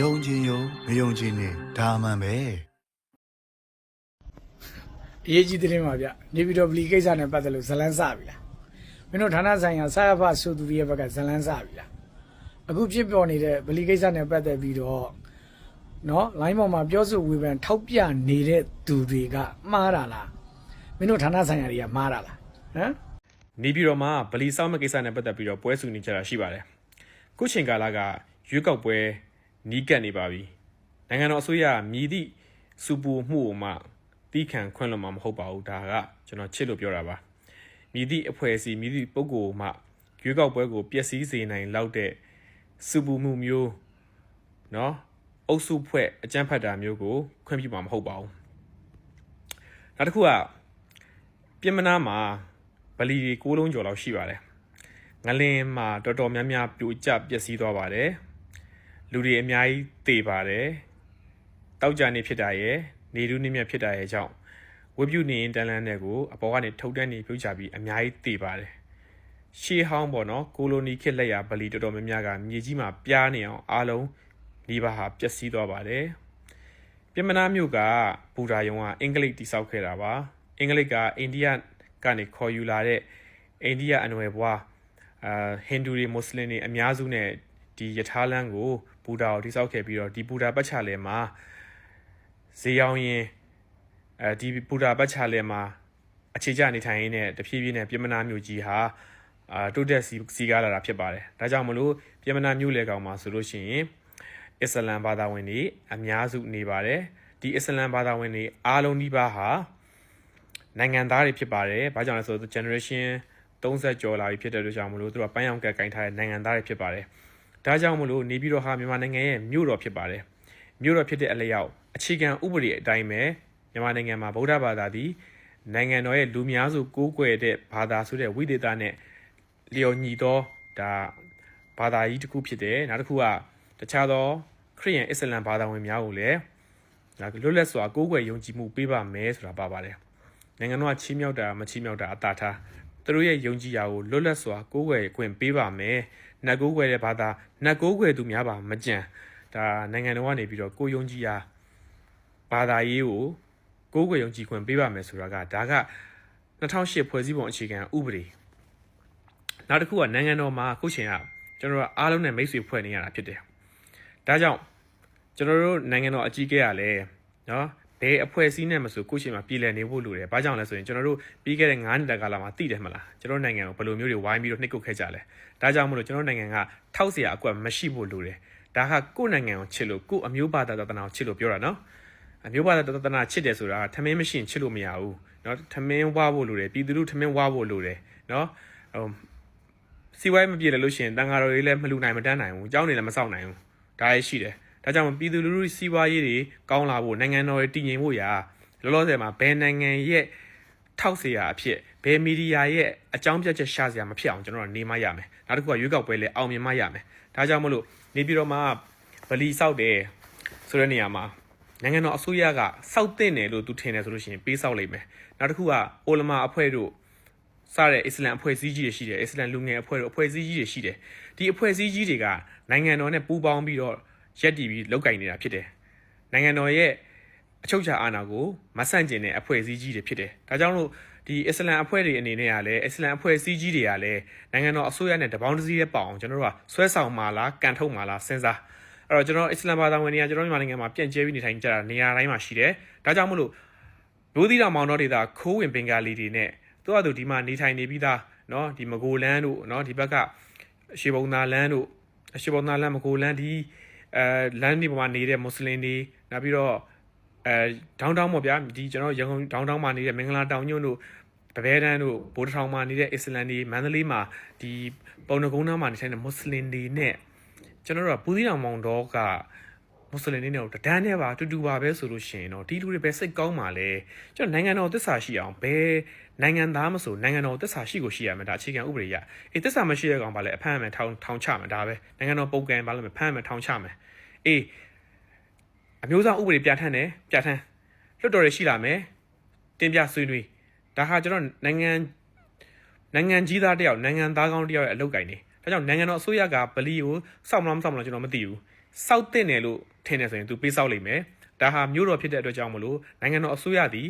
ယုံကြည်ယုံမယုံကြည်နဲ့ဒါမှန်ပဲအရေးကြီးတဲ့မှာဗျနေပြည်တော်ဗလီကိစ္စနဲ့ပတ်သက်လို့ဇလန်းစပြီလားမင်းတို့ဌာနဆိုင်ရာဆရာဖဆိုသူတွေရဲ့ဘက်ကဇလန်းစပြီလားအခုဖြစ်ပေါ်နေတဲ့ဗလီကိစ္စနဲ့ပတ်သက်ပြီးတော့နော်လိုင်းပေါ်မှာပြောဆိုဝေဖန်ထောက်ပြနေတဲ့သူတွေကမှားတာလားမင်းတို့ဌာနဆိုင်ရာတွေကမှားတာလားဟမ်နေပြည်တော်မှာဗလီစောက်မဲ့ကိစ္စနဲ့ပတ်သက်ပြီးတော့ပွဲစုနေကြတာရှိပါတယ်။ခုချိန်ကာလကရွေးကောက်ပွဲ နီးကပ်နေပါပြီ။နိုင်ငံတော်အစိုးရမြည်သည့်စူပူမှုကိုမှတီးခံခွင့်လွှတ်မှာမဟုတ်ပါဘူး။ဒါကကျွန်တော်ချစ်လို့ပြောတာပါ။မြည်သည့်အဖွဲ့အစည်းမြည်သည့်ပုဂ္ဂိုလ်မှရွေးကောက်ပွဲကိုပျက်စီးစေနိုင်လောက်တဲ့စူပူမှုမျိုးနော်အုပ်စုဖွဲ့အကြမ်းဖက်တာမျိုးကိုခွင့်ပြုမှာမဟုတ်ပါဘူး။နောက်တစ်ခုကပြင်မနာမှာဗလီတွေ6လုံးကျော်လောက်ရှိပါတယ်။ငလင်မှာတော်တော်များများပြိုကျပျက်စီးသွားပါတယ်။ လူတွေအများကြီးတေပါတယ်။တောက်ကြနေဖြစ်တာရဲ့နေတူးနေမြတ်ဖြစ်တာရဲ့ကြောင့်ဝက်ပြုတ်နေရင်တန်လန်းတဲ့ကိုအပေါ်ကနေထုတ်တန်းနေပြုတ်ချပြီးအများကြီးတေပါတယ်။ရှေးဟောင်းပေါ့နော်ကိုလိုနီခေတ်လက်ရဗလီတော်တော်များများကမြေကြီးမှာပြားနေအောင်အားလုံးဒီပါဟာပျက်စီးသွားပါတယ်။ပြမနာမြို့ကဘူဒါယုံကအင်္ဂလိပ်တိဆောက်ခဲ့တာပါ။အင်္ဂလိပ်ကအိန္ဒိယကနေခေါ်ယူလာတဲ့အိန္ဒိယအနွယ်ဘွားအာဟိန္ဒူတွေမွတ်စလင်တွေအများစုနဲ့ ဒီယထာလန်းကိုဘူဒါကိုတိဆောက်ခဲ့ပြီးတော့ဒီဘူဒါပတ်ချလဲမှာဈေးရောင်းရင်အဲဒီဘူဒါပတ်ချလဲမှာအခြေကျနေထိုင်ရင်းနဲ့တဖြည်းဖြည်းနဲ့ပြမနာမြို့ကြီးဟာအာတိုးတက်စီစီကားလာတာဖြစ်ပါတယ်။ဒါကြောင့်မလို့ပြမနာမြို့လေကောင်မှာဆိုလို့ရှိရင်အစ္စလမ်ဘာသာဝင်တွေအများစုနေပါတယ်။ဒီအစ္စလမ်ဘာသာဝင်တွေအားလုံးဒီပါဟာနိုင်ငံသားတွေဖြစ်ပါတယ်။ဘာကြောင့်လဲဆိုတော့ generation 30ကျော်လာပြီဖြစ်တဲ့အတွက်ကြောင့်မလို့သူတို့ကပန်းရောင်ကက်ကင်ထားတဲ့နိုင်ငံသားတွေဖြစ်ပါတယ်။ ဒါကြောင့်မလို့နေပြည်တော်ဟာမြန်မာနိုင်ငံရဲ့မြို့တော်ဖြစ်ပါတယ်။မြို့တော်ဖြစ်တဲ့အလျောက်အခြေခံဥပဒေအတိုင်းပဲမြန်မာနိုင်ငံမှာဗုဒ္ဓဘာသာသည်နိုင်ငံတော်ရဲ့လူများစုကိုးကွယ်တဲ့ဘာသာဆိုတဲ့ဝိသေသနဲ့လျော်ညီသောဒါဘာသာကြီးတစ်ခုဖြစ်တယ်။နောက်တစ်ခုကတခြားသောခရစ်ယာန်အစ္စလမ်ဘာသာဝင်များကိုလည်းဒါလွတ်လပ်စွာကိုးကွယ်ယုံကြည်မှုပေးပါမယ်ဆိုတာပါပါတယ်။နိုင်ငံတော်ကချီးမြှောက်တာမချီးမြှောက်တာအတားထားသူတို့ရဲ့ယုံကြည်ရာကိုလွတ်လပ်စွာကိုးကွယ်ခွင့်ပေးပါမယ်။ နတ်ကိုးကွယ်တဲ့ဘာသာနတ်ကိုးကွယ်သူများပါမကြံဒါနိုင်ငံတော်ကနေပြီးတော့ကိုယုံကြည်ရာဘာသာရေးကိုကိုးကွယ်ယုံကြည်ခွင့်ပေးပါမယ်ဆိုတာကဒါက2008ဖွဲ့စည်းပုံအခြေခံဥပဒေနောက်တစ်ခုကနိုင်ငံတော်မှာအခုချိန်ကကျွန်တော်တို့အားလုံးနဲ့မိတ်ဆွေဖွဲ့နေရတာဖြစ်တယ်။ဒါကြောင့်ကျွန်တော်တို့နိုင်ငံတော်အကြီးအကဲကလည်းနော် ဘယ်အဖွဲ့အစည်းနဲ့မဆိုကိုယ့်ချိန်မှာပြည်လည်နေဖို့လိုတယ်။ဘာကြောင့်လဲဆိုရင်ကျွန်တော်တို့ပြီးခဲ့တဲ့9နှစ်တာကာလမှာသိတယ်မလား။ကျွန်တော်နိုင်ငံကိုဘယ်လိုမျိုးတွေဝိုင်းပြီးတော့နှိပ်ကွပ်ခဲ့ကြလဲ။ဒါကြောင့်မလို့ကျွန်တော်နိုင်ငံကထောက်เสียအကွက်မရှိဖို့လိုတယ်။ဒါကကိုယ့်နိုင်ငံကိုချစ်လို့ကိုယ့်အမျိုးဘာသာတနာကိုချစ်လို့ပြောတာနော်။အမျိုးဘာသာတနာချစ်တယ်ဆိုတာထမင်းမရှိရင်ချစ်လို့မရဘူး။နော်ထမင်းဝါဖို့လိုတယ်ပြည်သူလူထမင်းဝါဖို့လိုတယ်နော်။ဟိုစီဝိုင်းမပြေတယ်လို့ရှိရင်တန်ဃာတော်တွေလည်းမလူနိုင်မတန်းနိုင်ဘူး။ကြောင်းနေလည်းမဆောက်နိုင်ဘူး။ဒါရရှိတယ်။ ဒါကြောင့်ပြည်သူလူထုစီးပွားရေးတွေကောင်းလာဖို့နိုင်ငံတော်တွေတည်ငြိမ်ဖို့ရာလောလောဆယ်မှာဘယ်နိုင်ငံရဲ့ထောက်เสียအဖြစ်ဘယ်မီဒီယာရဲ့အကြောင်းပြချက်ရှာစရာမဖြစ်အောင်ကျွန်တော်တို့နေမရမယ်နောက်တစ်ခုကရွေးကောက်ပွဲလည်းအောင်မြင်မရမယ်ဒါကြောင့်မလို့နေပြည်တော်မှာဗလီဆောက်တယ်ဆိုတဲ့နေရာမှာနိုင်ငံတော်အစိုးရကစောက်တင်တယ်လို့သူထင်တယ်ဆိုလို့ရှိရင်ပေးဆောက်လိုက်မယ်နောက်တစ်ခုကအိုလမာအဖွဲ့တို့စတဲ့အစ္စလမ်အဖွဲ့အစည်းကြီးတွေရှိတယ်အစ္စလမ်လူငယ်အဖွဲ့တို့အဖွဲ့အစည်းကြီးတွေရှိတယ်ဒီအဖွဲ့အစည်းကြီးတွေကနိုင်ငံတော်နဲ့ပူးပေါင်းပြီးတော့ ရက်တည်ပြီးလောက်ကင်နေတာဖြစ်တယ်နိုင်ငံတော်ရဲ့အချုပ်အခြာအာဏာကိုမဆန့်ကျင်တဲ့အဖွဲ့အစည်းကြီးတွေဖြစ်တယ်ဒါကြောင့်လို့ဒီအစ္စလမ်အဖွဲ့တွေအနေနဲ့ကလည်းအစ္စလမ်အဖွဲ့အစည်းကြီးတွေကလည်းနိုင်ငံတော်အစိုးရနဲ့တပေါင်းတစည်းရဲ့ပေါအောင်ကျွန်တော်တို့ကဆွဲဆောင်มาလားကန်ထုတ်มาလားစဉ်းစားအဲ့တော့ကျွန်တော်အစ္စလမ်ဘာသာဝင်တွေကကျွန်တော်မြန်မာနိုင်ငံမှာပြန့်ကျဲပြီးနေထိုင်ကြတာနေရာတိုင်းမှာရှိတယ်ဒါကြောင့်မလို့ဘိုးသီတော်မောင်တော်ဒေတာခိုးဝင်ဘင်္ဂါလီတွေနဲ့သူကသူဒီမှာနေထိုင်နေပြီးသားเนาะဒီမကိုလန်းတို့เนาะဒီဘက်ကရှေဘုံသာလန်းတို့ရှေဘုံသာလန်းမကိုလန်းဒီ အဲလမ်းဒီပေါ်မှာနေတဲ့မွတ်စလင်တွေနောက်ပြီးတော့အဲဒေါင်းတောင်းပေါ့ဗျာဒီကျွန်တော်ရန်ကုန်ဒေါင်းတောင်းမှာနေတဲ့မင်္ဂလာတောင်ညွန့်တို့ပပဲတန်းတို့ဗိုလ်တထောင်မှာနေတဲ့အစ္စလမ်တွေမန္တလေးမှာဒီပုံနှကုန်းသားမှာနေထိုင်တဲ့မွတ်စလင်တွေနဲ့ကျွန်တော်တို့ကပူသီတော်မောင်တော်က မွတ်စလင်တွေနဲ့တဒန်းနဲ့ပါတူတူပါပဲဆိုလို့ရှိရင်တော့ဒီလူတွေပဲစိတ်ကောင်းပါလေကျွန်တော်နိုင်ငံတော်သစ္စာရှိအောင်ဘယ်နိုင်ငံသားမဆိုနိုင်ငံတော်သစ္စာရှိကိုရှိရမယ်ဒါအခြေခံဥပဒေရအေးသစ္စာမရှိတဲ့ကောင်ပါလေအဖမ်းမယ်ထောင်ထောင်ချမယ်ဒါပဲနိုင်ငံတော်ပုံကံပါလို့ဖမ်းမယ်ထောင်ချမယ်အေးအမျိုးသားဥပဒေပြဋ္ဌာန်းတယ်ပြဋ္ဌာန်းလွှတ်တော်ရရှိလာမယ်တင်ပြဆွေးနွေးဒါဟာကျွန်တော်နိုင်ငံနိုင်ငံကြီးသားတယောက်နိုင်ငံသားကောင်းတယောက်ရဲ့အလုပ်ကိုင်နေဒါကြောင့်နိုင်ငံတော်အစိုးရကဗလီကိုစောက်မလားမစောက်မလားကျွန်တော်မသိဘူး စောက်တင်တယ်လို့ထင်တယ်ဆိုရင် तू ပေးစောက်လိမ့်မယ်ဒါဟာမျိုးတော်ဖြစ်တဲ့အတွက်ကြောင့်မလို့နိုင်ငံတော်အစိုးရသည်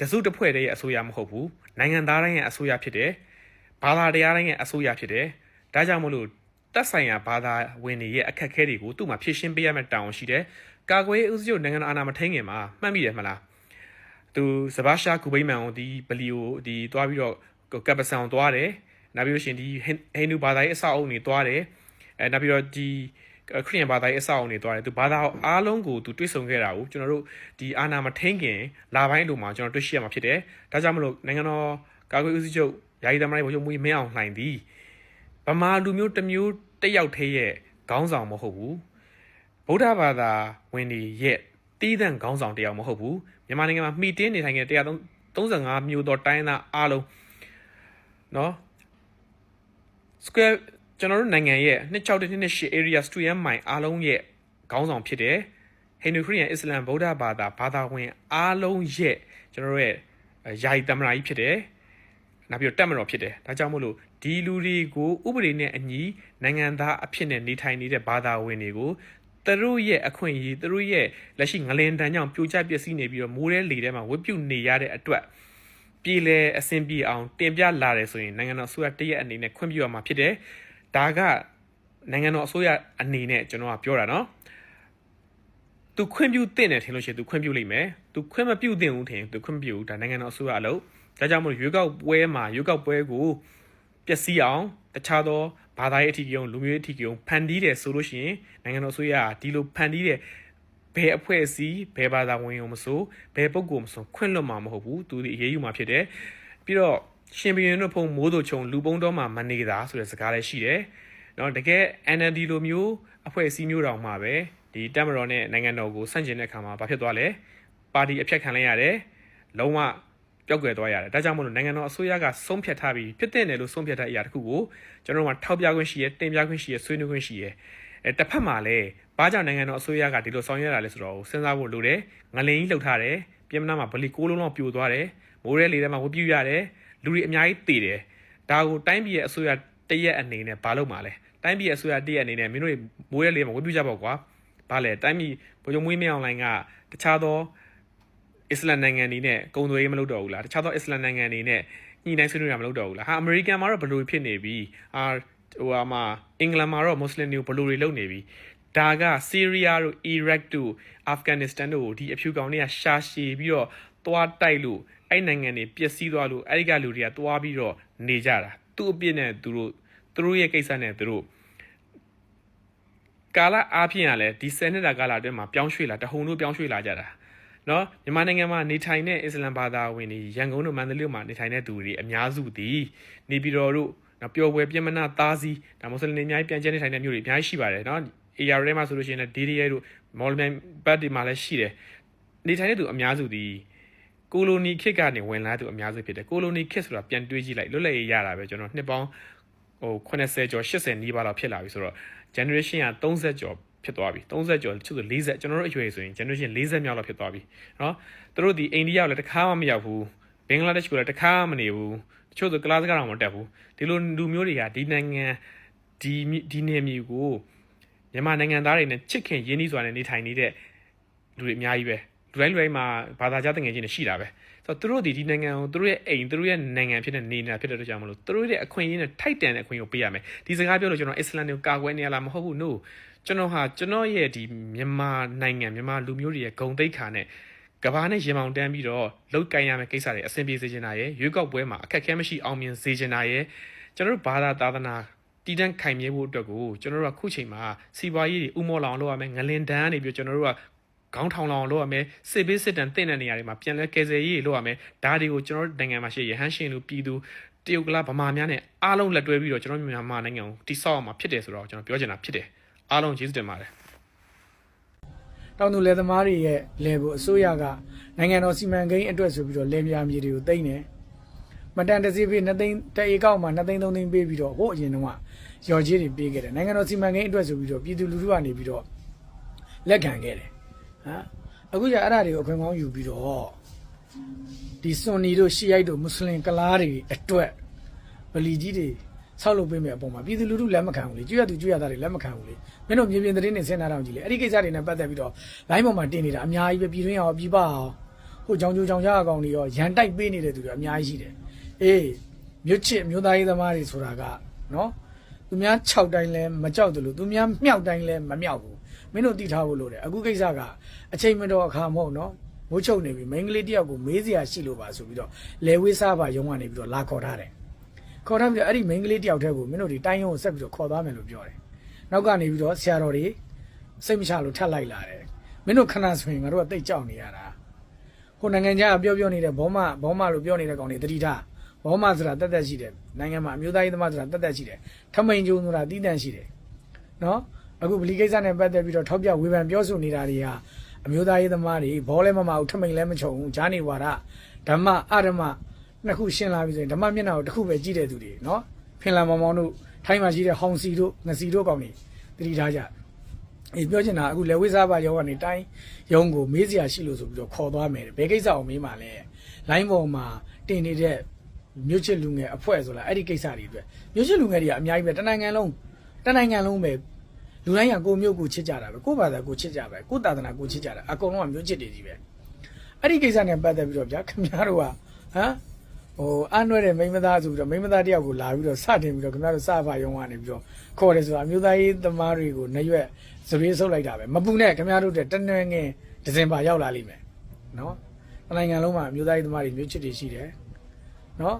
တစုတစ်ဖွဲ့တည်းရဲ့အစိုးရမဟုတ်ဘူးနိုင်ငံသားတိုင်းရဲ့အစိုးရဖြစ်တယ်ဘာသာတရားတိုင်းရဲ့အစိုးရဖြစ်တယ်ဒါကြောင့်မလို့တက်ဆိုင်ရာဘာသာဝင်တွေရဲ့အခက်အခဲတွေကိုသူ့မှာဖြည့်ရှင်းပေးရမယ့်တာဝန်ရှိတယ်ကာကွယ်ရေးဦးစီးချုပ်နိုင်ငံတော်အာဏာမထိန်ခင်မှာမှတ်မိတယ်မလားသူစဘာရှာကူဘိမန်ကိုဒီဘလီကိုဒီတွားပြီးတော့ကပ်ပဆန်ကိုတွားတယ်နောက်ပြီးလို့ရှိရင်ဒီဟိဟိန္ဒူဘာသာရေးအဆောက်အုံတွေတွားတယ်အဲနောက်ပြီးတော့ဒီ ခရစ်ယာန်ဘာသာရေးအဆောက်အုံတွေတွားတယ်သူဘာသာအားလုံးကိုသူတွေ့ဆုံခဲ့တာကိုကျွန်တော်တို့ဒီအာနာမထိန်ခင်လာပိုင်းလိုမှာကျွန်တော်တွေ့ရှိရမှာဖြစ်တယ်ဒါကြောင့်မလို့နိုင်ငံတော်ကာကွယ်ဦးစီးချုပ်ယာယီသမ္မတဘုရားမူကြီးမင်းအောင်လှိုင်သည်ဗမာလူမျိုးတစ်မျိုးတစ်ယောက်သေးရဲ့ခေါင်းဆောင်မဟုတ်ဘူး ဗုဒ္ဓဘာသာဝင်တွေရဲ့တီးသန့်ခေါင်းဆောင်တရားမဟုတ်ဘူးမြန်မာနိုင်ငံမှာမှီတင်းနေထိုင်ခဲ့တဲ့135မျိုးသောတိုင်းသားအားလုံးเนาะ square ကျွန်တော်တို့နိုင်ငံရဲ့2628 area student mine အားလုံးရဲ့ခေါင်းဆောင်ဖြစ်တယ်ဟိန္ဒူခရစ်ယာန်အစ္စလမ်ဗုဒ္ဓဘာသာဘာသာဝင်အားလုံးရဲ့ကျွန်တော်တို့ရဲ့ယာယီတမန်ကြီးဖြစ်တယ်နောက်ပြီးတော့တက်မတော်ဖြစ်တယ်ဒါကြောင့်မို့လို့ဒီလူတွေကိုဥပဒေနဲ့အညီနိုင်ငံသားအဖြစ်နဲ့နေထိုင်နေတဲ့ဘာသာဝင်တွေကိုသူတို့ရဲ့အခွင့်အရေးသူတို့ရဲ့လက်ရှိငလင်တန်းကြောင့်ပြိုကျပျက်စီးနေပြီးတော့မိုးရဲလေထဲမှာဝတ်ပြုနေရတဲ့အတွက်ပြည်လဲအဆင်ပြေအောင်တင်ပြလာတယ်ဆိုရင်နိုင်ငံတော်အစိုးရတရက်အနေနဲ့ခွင့်ပြုရမှာဖြစ်တယ်။ ဒါကနိုင်ငံတော်အစိုးရအနေနဲ့ကျွန်တော်ကပြောတာနော်သူခွင့်ပြုသင့်တယ်ထင်လို့ရှိရင်သူခွင့်ပြုလိမ့်မယ်သူခွင့်မပြုသင့်ဘူးထင်သူခွင့်ပြုဒါနိုင်ငံတော်အစိုးရအလုပ်ဒါကြောင့်မို့ရွေးကောက်ပွဲမှာရွေးကောက်ပွဲကိုပျက်စီးအောင်တခြားသောဘာသာရေးအထီးကိုံလူမျိုးရေးအထီးကိုံဖန်တီးတယ်ဆိုလို့ရှိရင်နိုင်ငံတော်အစိုးရကဒီလိုဖန်တီးတဲ့ဘယ်အဖွဲ့အစည်းဘယ်ဘာသာဝင်ရောမဆိုဘယ်ပုဂ္ဂိုလ်မဆိုခွင့်လွတ်မှာမဟုတ်ဘူးသူဒီအရေးယူမှာဖြစ်တယ်ပြီးတော့ ရှင်ဘီရင်တို့ဖုံမိုးတို့ချုံလူပုံတော်မှာမနေတာဆိုတဲ့စကားလည်းရှိတယ်နော်တကယ် NLD လိုမျိုးအဖွဲ့အစည်းမျိုးတောင်မှပဲဒီတက်မတော်နဲ့နိုင်ငံတော်ကိုဆန့်ကျင်တဲ့အခါမှာဘာဖြစ်သွားလဲပါတီအဖြတ်ခံလိုက်ရတယ်လုံးဝပျောက်ကွယ်သွားရတယ်ဒါကြောင့်မို့လို့နိုင်ငံတော်အစိုးရကဆုံးဖြတ်ထားပြီးဖြစ်တဲ့နယ်လို့ဆုံးဖြတ်တဲ့အရာတစ်ခုကိုကျွန်တော်တို့ကထောက်ပြခွင့်ရှိရတင်ပြခွင့်ရှိရဆွေးနွေးခွင့်ရှိရအဲတစ်ဖက်မှာလည်းဘာကြောင့်နိုင်ငံတော်အစိုးရကဒီလိုဆောင်ရွက်ရတာလဲဆိုတော့စဉ်းစားဖို့လိုတယ်ငလင်ကြီးလှုပ်ထားတယ်ပြင်မနာမှာဗလီကိုးလုံးလောက်ပြိုသွားတယ်မိုးရဲလေထဲမှာဝပြူရတယ် လူတွေအများကြီးတည်တယ်ဒါကိုတိုင်းပြည်ရဲ့အစိုးရတရက်အနေနဲ့ဘာလုပ်မှာလဲတိုင်းပြည်ရဲ့အစိုးရတရက်အနေနဲ့မင်းတို့မိုးရဲလေမှာဝပြူကြပေါ့ကွာဘာလဲတိုင်းပြည်ဗိုလ်ချုပ်မွေးမင်းအောင်လိုင်ကတခြားသောအစ္စလမ်နိုင်ငံတွေနဲ့ကုံသွေးမလုပ်တော့ဘူးလားတခြားသောအစ္စလမ်နိုင်ငံတွေနဲ့ညှိနှိုင်းဆွေးနွေးတာမလုပ်တော့ဘူးလားဟာအမေရိကန်မှာတော့ဘယ်လိုဖြစ်နေပြီအာဟိုဟာမှာအင်္ဂလန်မှာတော့မွတ်စလင်တွေဘယ်လိုတွေလုပ်နေပြီဒါကဆီးရီးယားတို့အီရတ်တို့အာဖဂန်နစ္စတန်တို့ကိုဒီအဖြူကောင်တွေကရှာရှည်ပြီးတော့သွားတိုက်လို့ အဲ့နိုင်ငံတွေပျက်စီးသွားလို့အဲ့ဒီကလူတွေကသွားပြီးတော့နေကြတာသူ့အပြစ်နဲ့သူတို့သူတို့ရဲ့ကိစ္စနဲ့သူတို့ကာလအားဖြင့်ကလည်းဒီ10နှစ်တာကာလအတွင်းမှာပြောင်းရွှေ့လာတဟုန်တို့ပြောင်းရွှေ့လာကြတာနော်မြန်မာနိုင်ငံမှာနေထိုင်တဲ့အစ္စလမ်ဘာသာဝင်တွေရန်ကုန်တို့မန္တလေးတို့မှာနေထိုင်တဲ့သူတွေအများစုသည်နေပြည်တော်တို့နော်ပျော်ပွဲပြင်မနာသားစီဒါမွတ်စလင်တွေအများကြီးပြန်ကျဲနေထိုင်တဲ့မြို့တွေအများကြီးရှိပါတယ်နော် AR ထဲမှာဆိုလို့ရှိရင်လည်း DDA တို့မော်လမြိုင်ဘတ်တွေမှာလည်းရှိတယ်နေထိုင်တဲ့သူအများစုသည် ကိုလိုနီခေတ်ကနေဝင်လာသူအများစုဖြစ်တယ်ကိုလိုနီခေတ်ဆိုတာပြန်တွေးကြည့်လိုက်လွတ်လပ်ရေးရတာပဲကျွန်တော်နှစ်ပေါင်းဟို80ကျော်80နီးပါးလောက်ဖြစ်လာပြီဆိုတော့ generation က30ကျော်ဖြစ်သွားပြီ30ကျော်ချို့ဆို40ကျွန်တော်တို့အရွယ်ဆိုရင် generation 40မြောက်လောက်ဖြစ်သွားပြီเนาะသူတို့ဒီအိန္ဒိယကိုလည်းတစ်ခါမှမရောက်ဘူးဘင်္ဂလားဒေ့ရှ်ကိုလည်းတစ်ခါမှမနေဘူးတချို့ဆိုကလားစကားတော့မတက်ဘူးဒီလိုလူမျိုးတွေကဒီနိုင်ငံဒီဒီနေမျိုးကိုမြန်မာနိုင်ငံသားတွေနဲ့ချစ်ခင်ရင်းနှီးစွာနဲ့နေထိုင်နေတဲ့လူတွေအများကြီးပဲ လူတိုင်းလူတိုင်းမှာဘာသာကြားတငယ်ချင်းတွေရှိတာပဲဆိုတော့သူတို့ဒီဒီနိုင်ငံကိုသူတို့ရဲ့အိမ်သူတို့ရဲ့နိုင်ငံဖြစ်တဲ့နေနေတာဖြစ်တဲ့အတွက်ကြောင့်မလို့သူတို့ရဲ့အခွင့်အရေးနဲ့ထိုက်တန်တဲ့အခွင့်အရေးကိုပေးရမယ်ဒီစကားပြောလို့ကျွန်တော်အစ္စလာမ်တွေကိုကာကွယ်နေရလားမဟုတ်ဘူး no ကျွန်တော်ဟာကျွန်တော်ရဲ့ဒီမြန်မာနိုင်ငံမြန်မာလူမျိုးတွေရဲ့ဂုံတိတ်ခါနဲ့ကဘာနဲ့ရင်မောင်တန်းပြီးတော့လောက်ကင်ရမယ့်ကိစ္စတွေအဆင်ပြေစေချင်တာရယ်ရွေးကောက်ပွဲမှာအခက်အခဲမရှိအောင်မြင်စေချင်တာရယ်ကျွန်တော်တို့ဘာသာသာသနာတည်တံ့ခိုင်မြဲဖို့အတွက်ကိုကျွန်တော်တို့ကခုချိန်မှာစီပွားရေးတွေဥမော်လောင်လုပ်ရမယ်ငလင်တန်းနေပြီးကျွန်တော်တို့က ခေါင်းထောင်လောင်လုပ်ရမယ်စစ်ဘေးစစ်တမ်းတင့်တဲ့နေရာတွေမှာပြန်လဲကယ်ဆယ်ရေးလုပ်ရမယ်ဒါတွေကိုကျွန်တော်တို့နိုင်ငံမှာရှိရဟန်းရှင်လူပြည်သူတရုတ်ကလာဗမာများနဲ့အားလုံးလက်တွဲပြီးတော့ကျွန်တော်မြန်မာနိုင်ငံကိုတိဆောက်အောင်မှာဖြစ်တယ်ဆိုတော့ကျွန်တော်ပြောချင်တာဖြစ်တယ်အားလုံးကျေးဇူးတင်ပါတယ်တောင်သူလယ်သမားတွေရဲ့လယ်ကိုအစိုးရကနိုင်ငံတော်စီမံကိန်းအတွက်ဆိုပြီးတော့လယ်ပြာမြေတွေကိုတိမ့်တယ်မတန်တစီပေး2သိန်းတအေကောက်မှာ2သိန်း3သိန်းပေးပြီးတော့ဟိုအရင်တုန်းကရော်ကြီးတွေပေးခဲ့တယ်နိုင်ငံတော်စီမံကိန်းအတွက်ဆိုပြီးတော့ပြည်သူလူထုကနေပြီးတော့လက်ခံခဲ့တယ် ဟမ်အခုကျအဲ့ဒါတွေကိုအခွင့်ကောင်းယူပြီးတော့ဒီစွန်နီတို့ရှီယိုက်တို့မွတ်စလင်ကလားတွေအတွက်ဗလီကြီးတွေဆောက်လုပ်ပေးမယ်အပေါ်မှာပြည်သူလူထုလက်မခံဘူးလေကျွရသူကျွရသားတွေလက်မခံဘူးလေမင်းတို့မြေပြင်သတင်းတွေဆင်းလာတော့ကြည့်လေအဲ့ဒီကိစ္စတွေနဲ့ပတ်သက်ပြီးတော့ line ပေါ်မှာတင်နေတာအများကြီးပဲပြည်တွင်းရောပြည်ပရောဟိုကြောင်ကြိုကြောင်ကြအကောင်တွေရောရန်တိုက်ပေးနေတဲ့သူတွေအများကြီးရှိတယ်အေးမြို့ချစ်မြို့သားရေးသမားတွေဆိုတာကနော်သူများ6တိုင်းလဲမကြောက်တယ်လို့သူများမြောက်တိုင်းလဲမမြောက်ဘူး မင်းတို့သိထားဖို့လိုတယ်အခုကိစ္စကအချိန်မတော်အခါမဟုတ်နော်မိုးချုပ်နေပြီမိန်းကလေးတယောက်ကိုမေးစရာရှိလို့ပါဆိုပြီးတော့လေဝေးစားပါရုံကနေပြီးတော့လာခေါ်ထားတယ်ခေါ်ထားပြီးတော့အဲ့ဒီမိန်းကလေးတယောက်တည်းကိုမင်းတို့ဒီတိုင်းရုံးကိုဆက်ပြီးတော့ခေါ်သွားမယ်လို့ပြောတယ်။နောက်ကနေပြီးတော့ဆရာတော်တွေစိတ်မချလို့ထပ်လိုက်လာတယ်။မင်းတို့ခဏဆိုရင်ငါတို့ကတိတ်ကြောက်နေရတာ။ဟိုနိုင်ငံခြားကပြောပြောနေတဲ့ဘောမဘောမလို့ပြောနေတဲ့ကောင်တွေတတိထားဘောမဆိုတာတက်တက်ရှိတယ်။နိုင်ငံမှာအမျိုးသားရေးသမားဆိုတာတက်တက်ရှိတယ်။ထမိန်ကျုံဆိုတာတီးတန့်ရှိတယ်။နော် အခုဗလီကိစ္စနဲ့ပတ်သက်ပြီးတော့ထောက်ပြဝေဖန်ပြောဆိုနေတာတွေဟာအမျိုးသားရေးသမားတွေဘောလဲမမအောင်ထမိန်လဲမချုံဘူးဂျာနေဝါဒဓမ္မအဓမ္မနှစ်ခုရှင်းလာပြီဆိုရင်ဓမ္မမျက်နှာကိုတစ်ခုပဲကြည့်တဲ့သူတွေနော်ဖင်လန်မောင်မောင်တို့ထိုင်းမှာရှိတဲ့ဟောင်စီတို့ငစီတို့ကောင်တွေတတိထားကြအေးပြောချင်တာအခုလေဝိစားပါရောကနေတိုင်းရုံကိုမေးစရာရှိလို့ဆိုပြီးတော့ခေါ်သွားမယ်ဘယ်ကိစ္စအောင်မေးမှလဲလိုင်းပေါ်မှာတင်နေတဲ့မြို့ချစ်လူငယ်အဖွဲ့ဆိုလားအဲ့ဒီကိစ္စတွေအတွက်မြို့ချစ်လူငယ်တွေကအများကြီးပဲတနိုင်ငံလုံးတနိုင်ငံလုံးပဲ လူတိုင်းကကိုမျိုးကိုချစ်ကြတာပဲကိုဘာသာကိုချစ်ကြပဲကိုသာသနာကိုချစ်ကြတာအကုန်လုံးကမြို့ချစ်တွေကြီးပဲအဲ့ဒီကိစ္စနဲ့ပတ်သက်ပြီးတော့ဗျာခင်ဗျားတို့ကဟမ်ဟိုအနှွဲတဲ့မိန်းမသားဆိုပြီးတော့မိန်းမသားတယောက်ကိုလာပြီးတော့စတင်ပြီးတော့ခင်ဗျားတို့စဖာယုံကနေပြီးတော့ခေါ်တယ်ဆိုတာအမျိုးသားရေးသမားတွေကိုနှရွက်စပင်းဆုပ်လိုက်တာပဲမပူနဲ့ခင်ဗျားတို့တဲ့တနွယ်ငင်ဒီဇင်ဘာရောက်လာလိမ့်မယ်နော်တနိုင်ငံလုံးမှာအမျိုးသားရေးသမားတွေမျိုးချစ်တွေရှိတယ်နော်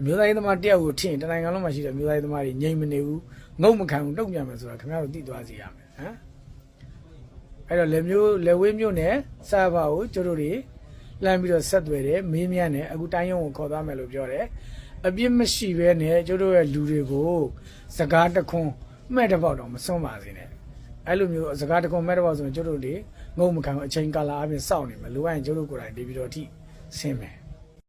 အမျိုးသားရေးသမားတယောက်ကိုထင်တနိုင်ငံလုံးမှာရှိတဲ့အမျိုးသားရေးသမားတွေငြိမ်မနေဘူး ငုံမခံဘူးတုံ့ပြန်မယ်ဆိုတာခင်ဗျားတို့သိသွားစီရမယ်ဟမ်အဲ့တော့လေမျိုးလေဝေးမျိုးနဲ့စဖာကိုကျတို့တွေလမ်းပြီးတော့ဆက်သွယ်တယ်မင်းမြန်းတယ်အခုတိုင်းရုံကိုခေါ်သွားမယ်လို့ပြောတယ်အပြစ်မရှိဘဲနဲ့ကျတို့ရဲ့လူတွေကိုစကားတခွန်းမဲ့တစ်ပေါက်တော့မစွန့်ပါစေနဲ့အဲ့လိုမျိုးစကားတခွန်းမဲ့တစ်ပေါက်ဆိုရင်ကျတို့တွေငုံမခံဘူးအချိန်ကာလအပြင်စောင့်နေမယ်လိုအပ်ရင်ကျတို့ကိုယ်တိုင်ဒီပြီးတော့အထိဆင်းမယ်